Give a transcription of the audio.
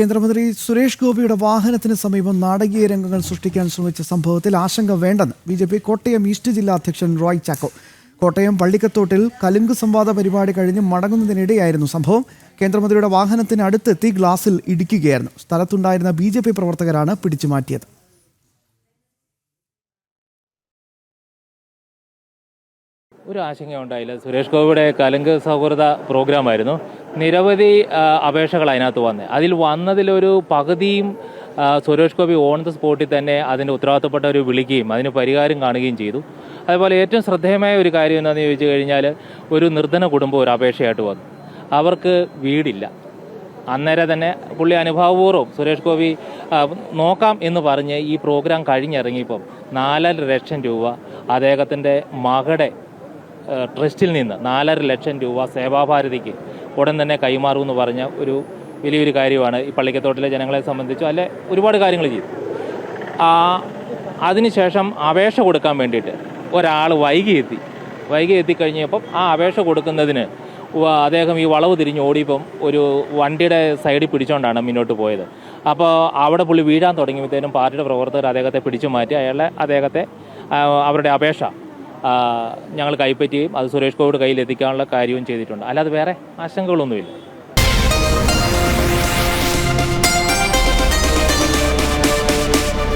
കേന്ദ്രമന്ത്രി സുരേഷ് ഗോപിയുടെ വാഹനത്തിന് സമീപം നാടകീയ രംഗങ്ങൾ സൃഷ്ടിക്കാൻ ശ്രമിച്ച സംഭവത്തിൽ ആശങ്ക വേണ്ടെന്ന് B J P Kottayam east ജില്ലാ അധ്യക്ഷൻ റോയ് ചാക്കോ. കോട്ടയം പള്ളിക്കത്തോട്ടിൽ കലുങ്ക് സംവാദ പരിപാടി കഴിഞ്ഞ് മടങ്ങുന്നതിനിടെയായിരുന്നു സംഭവം. കേന്ദ്രമന്ത്രിയുടെ വാഹനത്തിന് അടുത്തെത്തി ഗ്ലാസിൽ ഇടിക്കുകയായിരുന്നു. സ്ഥലത്തുണ്ടായിരുന്ന ബി ജെ പി പ്രവർത്തകരാണ് പിടിച്ചു മാറ്റിയത് ഒരു ആശങ്ക ഉണ്ടായില്ല സുരേഷ് ഗോപിയുടെ കലുങ്ക് സൗഹൃദ പ്രോഗ്രാമായിരുന്നു. നിരവധി അപേക്ഷകൾ അതിനകത്ത് വന്നത് അതിൽ വന്നതിലൊരു പകുതിയും സുരേഷ് ഗോപി ഓൺ ദ സ്പോട്ടിൽ തന്നെ അതിന്റെ ഉത്തരവാദിത്തപ്പെട്ടവർ വിളിക്കുകയും അതിന് പരിഹാരം കാണുകയും ചെയ്തു. അതുപോലെ ഏറ്റവും ശ്രദ്ധേയമായ ഒരു കാര്യം എന്താണെന്ന് ചോദിച്ചു കഴിഞ്ഞാൽ ഒരു നിർധന കുടുംബം ഒരു അപേക്ഷയായിട്ട് വന്നു. അവർക്ക് വീടില്ല. അന്നേരം തന്നെ പുള്ളി അനുഭാവപൂർവം സുരേഷ് ഗോപി നോക്കാം എന്ന് പറഞ്ഞ് ഈ പ്രോഗ്രാം കഴിഞ്ഞിറങ്ങിയപ്പം നാലര ലക്ഷം രൂപ അദ്ദേഹത്തിന്റെ മകളുടെ ട്രസ്റ്റിൽ നിന്ന് നാലര ലക്ഷം രൂപ സേവാഭാരതിക്ക് ഉടൻ തന്നെ കൈമാറുമെന്ന് പറഞ്ഞ ഒരു വലിയൊരു കാര്യമാണ് ഈ പള്ളിക്കത്തോട്ടിലെ ജനങ്ങളെ സംബന്ധിച്ചും അല്ലെ ഒരുപാട് കാര്യങ്ങൾ ചെയ്തു. അതിനുശേഷം അപേക്ഷ കൊടുക്കാൻ വേണ്ടിയിട്ട് ഒരാൾ വൈകി എത്തി. വൈകി എത്തിക്കഴിഞ്ഞപ്പം ആ അപേക്ഷ കൊടുക്കുന്നതിന് അദ്ദേഹം ഈ വളവ് തിരിഞ്ഞ് ഓടിയപ്പം ഒരു വണ്ടിയുടെ സൈഡിൽ പിടിച്ചുകൊണ്ടാണ് മുന്നോട്ട് പോയത്. അപ്പോൾ അവിടെ പുള്ളി വീഴാൻ തുടങ്ങിയപ്പോഴത്തേനും പാർട്ടിയുടെ പ്രവർത്തകർ അദ്ദേഹത്തെ പിടിച്ചു മാറ്റി. അയാളെ അദ്ദേഹത്തെ അവരുടെ അപേക്ഷ ഞങ്ങൾ കൈപ്പറ്റുകയും അത് സുരേഷ് ഗോപിയുടെ കയ്യിൽ എത്തിക്കാനുള്ള കാര്യവും ചെയ്തിട്ടുണ്ട്. അല്ലാതെ വേറെ ആശങ്കകളൊന്നുമില്ല.